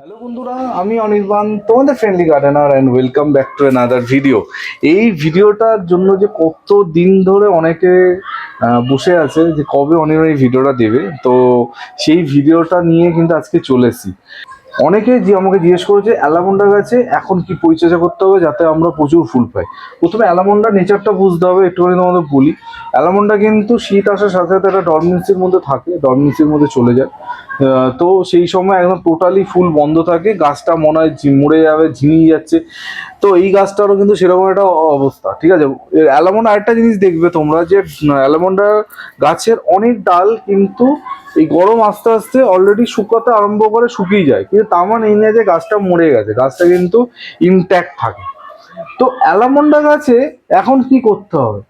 Hello বন্ধুরা, আমি অনির্বাণ, তোমাদের friendly gardener and welcome back to another video এই ভিডিওটার জন্য যে কত দিন ধরে অনেকে বসে আছে যে কবে অনির্বাণ এই ভিডিওটা দেবে, তো সেই ভিডিওটা নিয়ে কিন্তু আজকে চলে এসেছি। অনেকে যে আমাকে জিজ্ঞেস করেছে অ্যালামন্ডা গাছে এখন কি পরিচর্যা করতে হবে যাতে আমরা প্রচুর ফুল পাই? প্রথমে অ্যালামন্ডা নেচারটা বুঝতে হবে, একটুখানি তোমাদের বলি। অ্যালামন্ডা কিন্তু শীত আসার সাথে সাথে একটা ডরমেন্সির মধ্যে থাকে ডরমেন্সির মধ্যে চলে যায়। তো সেই সময় একদম টোটালি ফুল বন্ধ থাকে, গাছটা মনে হয় মরে যাবে, ঝিমিয়ে যাচ্ছে। তো এই গাছটারও কিন্তু সেরকম একটা অবস্থা, ঠিক আছে? অ্যালামন্ডা আরেকটা জিনিস দেখবে তোমরা যে অ্যালামন্ডা গাছের অনেক ডাল কিন্তু এই গরম আস্তে আস্তে অলরেডি শুকাতে আরম্ভ করে শুকিয়ে যায় কিন্তু তার মানে এই না যে গাছটা মরে গেছে, গাছটা কিন্তু ইনট্যাক্ট থাকে। তো অ্যালামন্ডা গাছে এখন কি করতে হবে?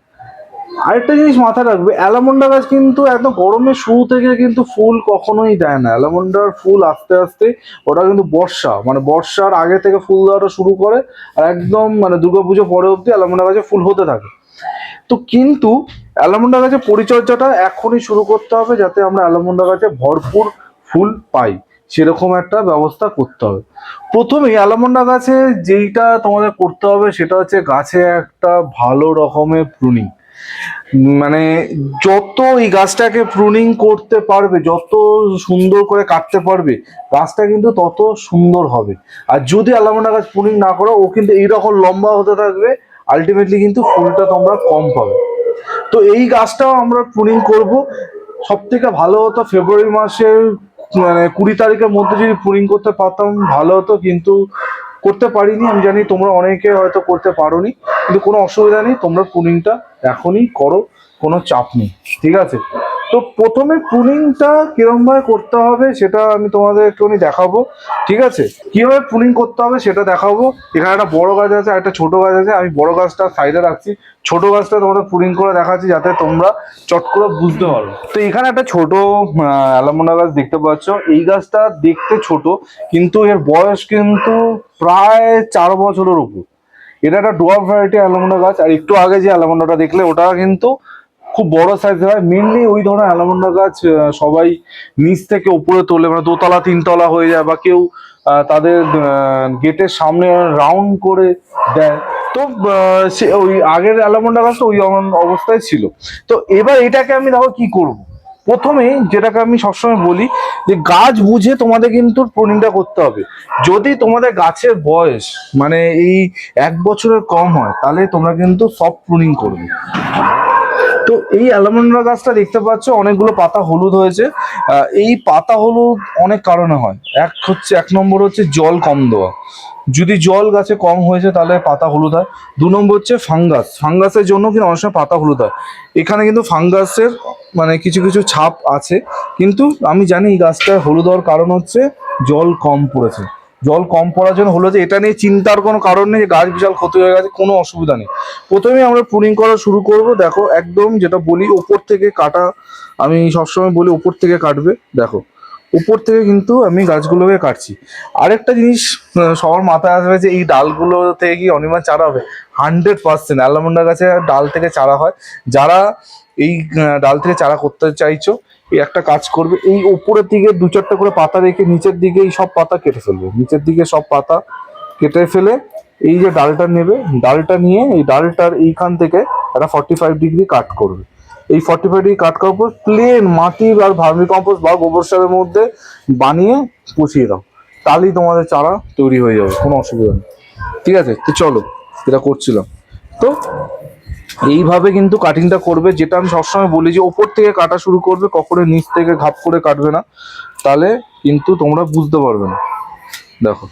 আরেকটা জিনিস মাথায় রাখবে, অ্যালামন্ডা গাছ কিন্তু একদম গরমের শুরু থেকে কিন্তু ফুল কখনোই দেয় না। অ্যালামন্ডার ফুল আস্তে আস্তে ওটা কিন্তু বর্ষা মানে বর্ষার আগে থেকে ফুল দেওয়াটা শুরু করে, আর একদম মানে দুর্গাপুজো পরে অবধি অ্যালামন্ডা গাছে ফুল হতে থাকে। তো কিন্তু অ্যালামন্ডা গাছের পরিচর্যাটা এখনই শুরু করতে হবে, যাতে আমরা অ্যালামন্ডা গাছে ভরপুর ফুল পাই। সেরকম একটা ব্যবস্থা করতে হবে। প্রথমেই অ্যালামন্ডা গাছে যেইটা তোমাদের করতে হবে সেটা হচ্ছে গাছে একটা ভালো রকমের প্রুনিং মানে যত এই গাছটাকে প্রুনিং করতে পারবে, যত সুন্দর করে কাটতে পারবে, গাছটা কিন্তু তত সুন্দর হবে। আর যদি অ্যালামন্ডা গাছ প্রুনিং না করো, ও কিন্তু এইরকম লম্বা হতে থাকবে আলটিমেটলি কিন্তু ফুলটা তোমরা কম পাবে। তো এই গাছটাও আমরা প্রুনিং করব। সব থেকে ভালো হতো ফেব্রুয়ারি মাসের মানে কুড়ি তারিখের মধ্যে যদি পুরিং করতে পারতাম, ভালো হতো, কিন্তু করতে পারিনি। আমি জানি তোমরা অনেকে হয়তো করতে পারোনি, কিন্তু কোনো অসুবিধা নেই, তোমরা পুরিংটা এখনই করো, কোনো চাপ নেই। ঠিক আছে? তো প্রথমে প্রুনিংটা কিরম ভাবে করতে হবে সেটা আমি তোমাদের একটুখানি দেখাবো। ঠিক আছে? কীভাবে প্রুনিং করতে হবে সেটা দেখাবো। এখানে একটা বড় গাছ আছে আর একটা ছোট গাছ আছে। আমি বড় গাছটা সাইডে রাখছি। ছোট গাছটা তোমাদের প্রুনিং করে দেখাচ্ছি যাতে তোমরা চট করে বুঝতে পারো। তো এখানে একটা ছোট অ্যালামোনা গাছ দেখতে পাচ্ছ। এই গাছটা দেখতে ছোট, কিন্তু এর বয়স কিন্তু প্রায় চার বছরের উপর। এটা একটা ডোয়ার ভ্যারাইটি অ্যালামোনা গাছ। আর একটু আগে যে অ্যালামোনাটা দেখলে, ওটা কিন্তু খুব বড় সাইজ হয়। মেনলি ওই ধরনের অ্যালামন্ডা গাছ সবাই নিচ থেকে উপরে তোলে। মানে দোতলা, তিনতলা হয়ে যায় বা কেউ তাদের গেটের সামনে রাউন্ড করে দেয়। তো সে ওই আগের অ্যালামন্ডা গাছটা ওই অবস্থায় ছিল। তো এবার এটাকে আমি দেখো কি করব? প্রথমেই যেটাকে আমি সবসময় বলি যে, গাছ বুঝে তোমাদের কিন্তু প্রুনিংটা করতে হবে। যদি তোমাদের গাছের বয়স মানে এই এক বছরের কম হয়, তাহলে তোমরা কিন্তু সব প্রুনিং করবে। তো এই অ্যালামন্ডা গাছটা দেখতে পাচ্ছ, অনেকগুলো পাতা হলুদ হয়েছে। এই পাতা হলুদ অনেক কারণে হয়। এক হচ্ছে, এক নম্বর হচ্ছে জল কম দেওয়া। যদি জল গাছে কম হয়েছে, তাহলে পাতা হলুদ হয়। দু নম্বর হচ্ছে ফাঙ্গাস। ফাঙ্গাসের জন্য কিন্তু অনেক সময় পাতা হলুদ হয়। এখানে কিন্তু ফাঙ্গাসের মানে কিছু কিছু ছাপ আছে। কিন্তু আমি জানি এই গাছটা হলুদ হওয়ার কারণ হচ্ছে জল কম পড়েছে। জল কম পড়ার জন্য হলো যে এটা নিয়ে চিন্তার কোনো কারণ নেই, গাছ বিশাল ক্ষতি হয়ে গেছে, কোনো অসুবিধা নেই। প্রথমে আমরা প্রুনিং করা শুরু করব। দেখো, একদম যেটা বলি, ওপর থেকে কাটা, আমি সবসময় বলি ওপর থেকে কাটবে, দেখো। উপর থেকে কিন্তু আমি গাছগুলোকে কাটছি। আরেকটা জিনিস সবার মাথায় আসবে যে এই ডালগুলো থেকে কি অনিমা চারা হবে? হান্ড্রেড পার্সেন্ট অ্যালামন্ডা গাছে ডাল থেকে চারা হয়। যারা এই ডাল থেকে চারা করতে চাইছো একটা কাজ করবে, এই উপরের দিকে দু চারটা করে পাতা রেখে নিচের দিকে এই সব পাতা কেটে ফেলবে। নিচের দিকে সব পাতা কেটে ফেলে এই যে ডালটা নেবে, ডালটা নিয়ে এই ডালটার এইখান থেকে একটা ফর্টি ফাইভ ডিগ্রি কাট করবে। এই ফর্টি ফাইভ ডিগ্রি কাট করার পর প্লেন মাটি আর ভার্মি কম্পোস্ট বা গোবর সারের মধ্যে বানিয়ে পুষিয়ে দাও। তাহলেই তোমাদের চারা তৈরি হয়ে যাবে, কোনো অসুবিধা নেই। ঠিক আছে, তো চলো, এটা করছিলাম। তো এইভাবে কিন্তু কাটিংটা করবে। যেটা আমি সবসময় বলি যে, ওপর থেকে কাটা শুরু করবে কখনো নিচ থেকে ঘাপ করে কাটবে না। তাহলে কিন্তু তোমরা বুঝতে পারবে না। দেখো।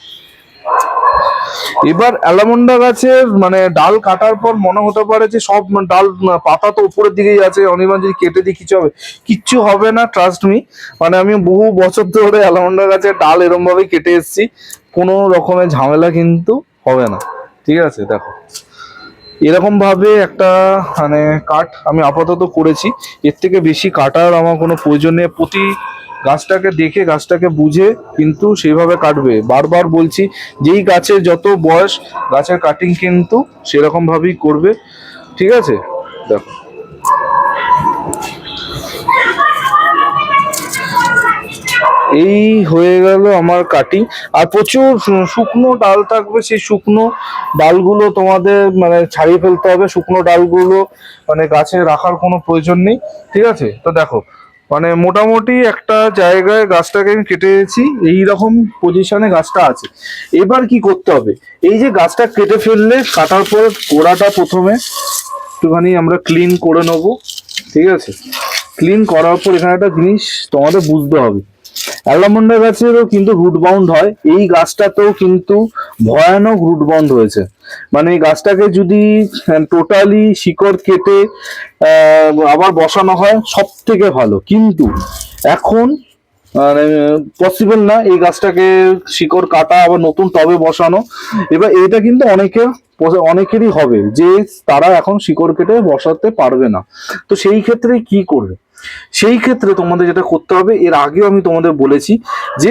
এবার অ্যালামন্ডা গাছের মানে ডাল কাটার পর মনে হতে পারে যে, সব ডাল পাতা তো উপরের দিকেই আছে। অনির্বাণ যদি কেটে দিই, কিছু হবে কিচ্ছু হবে না ট্রাস্ট মি মানে আমি বহু বছর ধরে অ্যালামন্ডা গাছের ডাল এরম ভাবেই কেটে এসেছি। কোনো রকমের ঝামেলা কিন্তু হবে না। ঠিক আছে? দেখো। এরকম ভাবে একটা মানে কাট আমি আপাতত করেছি। এর থেকে বেশি কাটার আমার কোনো প্রয়োজন নেই। প্রতি গাছটাকে দেখে, গাছটাকে বুঝে কিন্তু সেইভাবে কাটবে। বারবার বলছি, যেই গাছের যত বয়স, গাছের কাটিং কিন্তু সেরকমভাবেই করবে। ঠিক আছে? দেখো। এই হয়ে গেল আমার কাটিং আর প্রচুর শুকনো ডাল থাকবে, সেই শুকনো ডালগুলো তোমাদের মানে ছাড়িয়ে ফেলতে হবে। শুকনো ডালগুলো মানে গাছে রাখার কোনো প্রয়োজন নেই, ঠিক আছে? তো দেখো মানে মোটামুটি একটা জায়গায় গাছটাকে আমি কেটে এই এইরকম পজিশনে গাছটা আছে। এবার কি করতে হবে? এই যে গাছটা কেটে ফেললে কাটার পর গোড়াটা প্রথমে একটুখানি আমরা ক্লিন করে নেব, ঠিক আছে? ক্লিন করার পর এখানে একটা জিনিস তোমাদের বুঝতে হবে। অ্যালামন্ডা গাছেরও কিন্তু রুট বাউন্ড হয়। এই গাছটাতেও কিন্তু ভয়ানক রুট বাউন্ড হয়েছে। মানে এই গাছটাকে যদি টোটালি শিকড় কেটে আবার বসানো হয় সব থেকে ভালো। কিন্তু এখন মানে পসিবল না এই গাছটাকে শিকড় কাটা আবার নতুন টবে বসানো। এবার এটা কিন্তু অনেকের অনেকেরই হবে যে তারা এখন শিকড় কেটে বসাতে পারবে না। তো সেই ক্ষেত্রে কি করবে? সেই ক্ষেত্রে তোমাদের যেটা করতে হবে, এর আগেও আমি তোমাদের বলেছি যে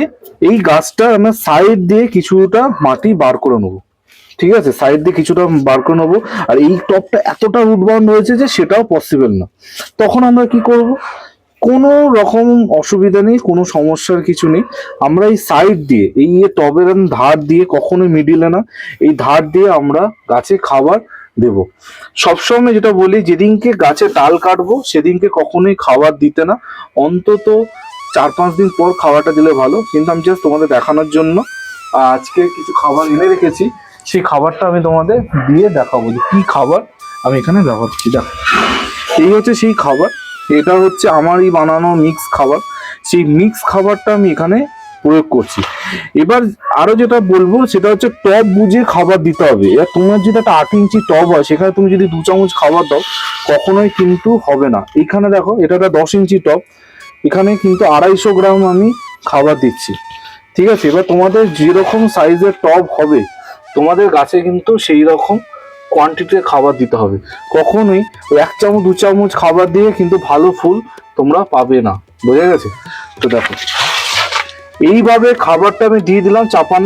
এই গাছটা আমরা সাইড দিয়ে কিছুটা মাটি বার করে নেব। ঠিক আছে? সাইড দিয়ে কিছুটা বার করে নেব। আর এই টপটা এতটা রুট বাউন্ড হয়েছে যে সেটাও পসিবল না। তখন আমরা কি করব? কোনো রকম অসুবিধা নেই, কোনো সমস্যার কিছু নেই। আমরা এই সাইড দিয়ে, এই টবের ধার দিয়ে কখনোই মিডিলে না, এই ধার দিয়ে আমরা গাছে খাবার দেব। সবসময় যেটা বলি, যেদিনকে গাছে ডাল কাটবো, সেদিনকে কখনোই খাবার দিতে না। অন্তত চার পাঁচ দিন পর খাবারটা দিলে ভালো। কিন্তু আমি জাস্ট তোমাদের দেখানোর জন্য, আজকে কিছু খাবার এনে রেখেছি। সেই খাবারটা আমি তোমাদের দিয়ে দেখাবো যে কি খাবার আমি এখানে ব্যবহার করছি। দেখো, এই হচ্ছে সেই খাবার। এটা হচ্ছে আমারই বানানো মিক্স খাবার। সেই মিক্স খাবারটা আমি এখানে প্রয়োগ করছি। এবার আরও যেটা বলব, সেটা হচ্ছে টব বুঝে খাবার দিতে হবে। এবার তোমার যদি একটা আট ইঞ্চি টব হয়, সেখানে তুমি যদি দু চামচ খাবার দাও, কখনোই কিন্তু হবে না। এখানে দেখো, এটা একটা দশ ইঞ্চি টব। এখানে কিন্তু আড়াইশো গ্রাম আমি খাবার দিচ্ছি। ঠিক আছে? এবার তোমাদের যেরকম সাইজের টব হবে, তোমাদের গাছে কিন্তু সেই রকম কোয়ান্টিটির খাবার দিতে হবে। কখনোই এক চামচ, দু চামচ খাবার দিয়ে কিন্তু ভালো ফুল তোমরা পাবে না। বোঝা গেছে? তো দেখো। এইভাবে খাবারটা আমি দিয়ে দিলাম, চাপান।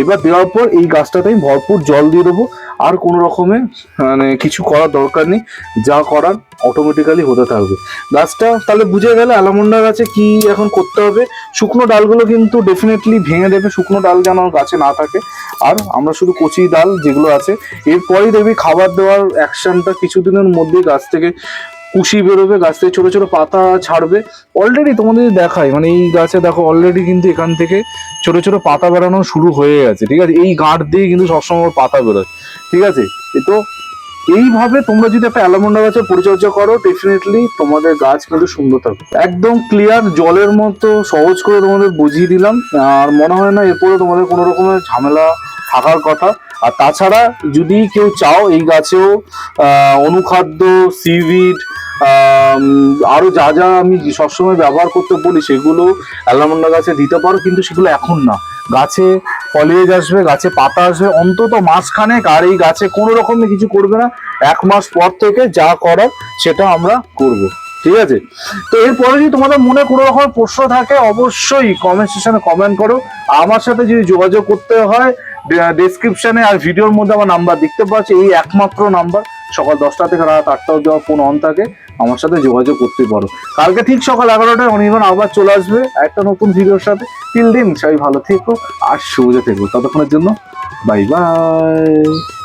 এবার দেওয়ার পর এই গাছটাতে আমি ভরপুর জল দিয়ে দেবো। আর কোনো রকমে মানে কিছু করার দরকার নেই। যা করার অটোমেটিক্যালি হতে থাকবে। গাছটা তাহলে বুঝে গেলে অ্যালামন্ডা গাছে কি এখন করতে হবে? শুকনো ডালগুলো কিন্তু ডেফিনেটলি ভেঙে দেবে। শুকনো ডাল যেন গাছে না থাকে। আর আমরা শুধু কচি ডাল যেগুলো আছে, এরপরেই দেখবি খাবার দেওয়ার অ্যাকশনটা কিছুদিনের মধ্যেই গাছ থেকে কুশি বেরোবে, গাছ থেকে ছোটো ছোটো পাতা ছাড়বে। অলরেডি তোমাদের দেখাই মানে এই গাছে দেখো অলরেডি কিন্তু এখান থেকে ছোটো ছোটো পাতা বেরোনো শুরু হয়ে গেছে, ঠিক আছে? এই গাঁট দিয়ে কিন্তু সবসময় পাতা বেরোয়, ঠিক আছে? তো এইভাবে তোমরা যদি একটা অ্যালামন্ডা গাছের পরিচর্যা করো ডেফিনেটলি তোমাদের গাছ কিন্তু সুন্দর থাকবে। একদম ক্লিয়ার জলের মতো সহজ করে তোমাদের বুঝিয়ে দিলাম, আর মনে হয় না এরপরে তোমাদের কোনো রকমের ঝামেলা থাকার কথা। আর তাছাড়া যদি কেউ চাও, এই গাছেও অনুখাদ্য সিভিড আরও যা যা আমি সবসময় ব্যবহার করতে বলি সেগুলো অ্যালামন্ডা গাছে দিতে পারো, কিন্তু সেগুলো এখন না। গাছে ফলিয়েজ আসবে, গাছে পাতা আসবে, অন্তত মাসখানেক আর এই গাছে কোনো রকমের কিছু করবে না। এক মাস পর থেকে যা করার সেটা আমরা করব, ঠিক আছে? তো এরপরে যদি তোমাদের মনে কোনো রকম প্রশ্ন থাকে, অবশ্যই কমেন্ট সেকশনে কমেন্ট করো। আমার সাথে যদি যোগাযোগ করতে হয় ডেসক্রিপশনে আর ভিডিওর মধ্যে আমার নাম্বার দেখতে পাচ্ছি, এই একমাত্র নাম্বার সকাল দশটা থেকে রাত আটটা অব্দি আমার ফোন অন থাকে। আমার সাথে যোগাযোগ করতে পারো। কালকে ঠিক সকাল এগারোটায় অনির্বাণ আবার চলে আসবে একটা নতুন ভিডিওর সাথে। তিল দিন সবাই ভালো থেকো আর সুবিধা থেকো ততক্ষণের জন্য বাই বাই